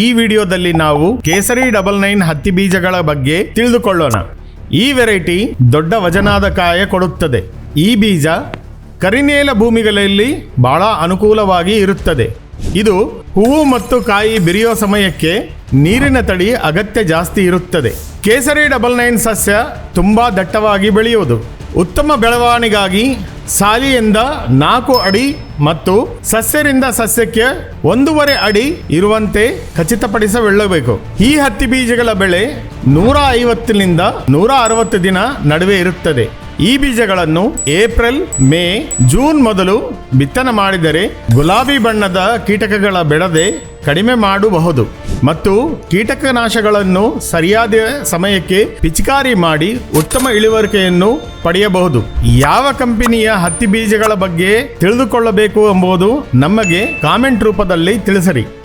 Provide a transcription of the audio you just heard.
ಈ ವಿಡಿಯೋದಲ್ಲಿ ನಾವು ಕೇಸರಿ ಡಬಲ್ ನೈನ್ ಹತ್ತಿ ಬೀಜಗಳ ಬಗ್ಗೆ ತಿಳಿದುಕೊಳ್ಳೋಣ. ಈ ವೆರೈಟಿ ದೊಡ್ಡ ವಜನಾದ ಕಾಯ ಕೊಡುತ್ತದೆ. ಈ ಬೀಜ ಕರಿನೇಲ ಭೂಮಿಗಳಲ್ಲಿ ಬಹಳ ಅನುಕೂಲವಾಗಿ ಇರುತ್ತದೆ. ಇದು ಹೂವು ಮತ್ತು ಕಾಯಿ ಬಿರಿಯೋ ಸಮಯಕ್ಕೆ ನೀರಿನ ತಡಿ ಅಗತ್ಯ ಜಾಸ್ತಿ ಇರುತ್ತದೆ. ಕೇಸರಿ ಡಬಲ್ ನೈನ್ ಸಸ್ಯ ತುಂಬಾ ದಟ್ಟವಾಗಿ ಬೆಳೆಯುವುದು. ಉತ್ತಮ ಬೆಳವಣಿಗಾಗಿ ಸಾಲಿಯಿಂದ ನಾಲ್ಕು ಅಡಿ ಮತ್ತು ಸಸ್ಯರಿಂದ ಸಸ್ಯಕ್ಕೆ ಒಂದೂವರೆ ಅಡಿ ಇರುವಂತೆ ಖಚಿತಪಡಿಸಬೆಳ್ಳಬೇಕು. ಈ ಹತ್ತಿ ಬೀಜಗಳ ಬೆಳೆ ನೂರ ಐವತ್ತರಿಂದ ನೂರ ಅರವತ್ತು ದಿನ ನಡುವೆ ಇರುತ್ತದೆ. ಈ ಬೀಜಗಳನ್ನು ಏಪ್ರಿಲ್, ಮೇ, ಜೂನ್ ಮೊದಲು ಬಿತ್ತನೆ ಮಾಡಿದರೆ ಗುಲಾಬಿ ಬಣ್ಣದ ಕೀಟಕಗಳ ಬೆಳೆದೆ ಕಡಿಮೆ ಮಾಡಬಹುದು ಮತ್ತು ಕೀಟಕನಾಶಗಳನ್ನು ಸರಿಯಾದ ಸಮಯಕ್ಕೆ ಪಿಚಿಕಾರಿ ಮಾಡಿ ಉತ್ತಮ ಇಳುವರಿಕೆಯನ್ನು ಪಡೆಯಬಹುದು. ಯಾವ ಕಂಪನಿಯ ಹತ್ತಿ ಬೀಜಗಳ ಬಗ್ಗೆ ತಿಳಿದುಕೊಳ್ಳಬೇಕು ಎಂಬುದು ನಮಗೆ ಕಾಮೆಂಟ್ ರೂಪದಲ್ಲಿ ತಿಳಿಸಿರಿ.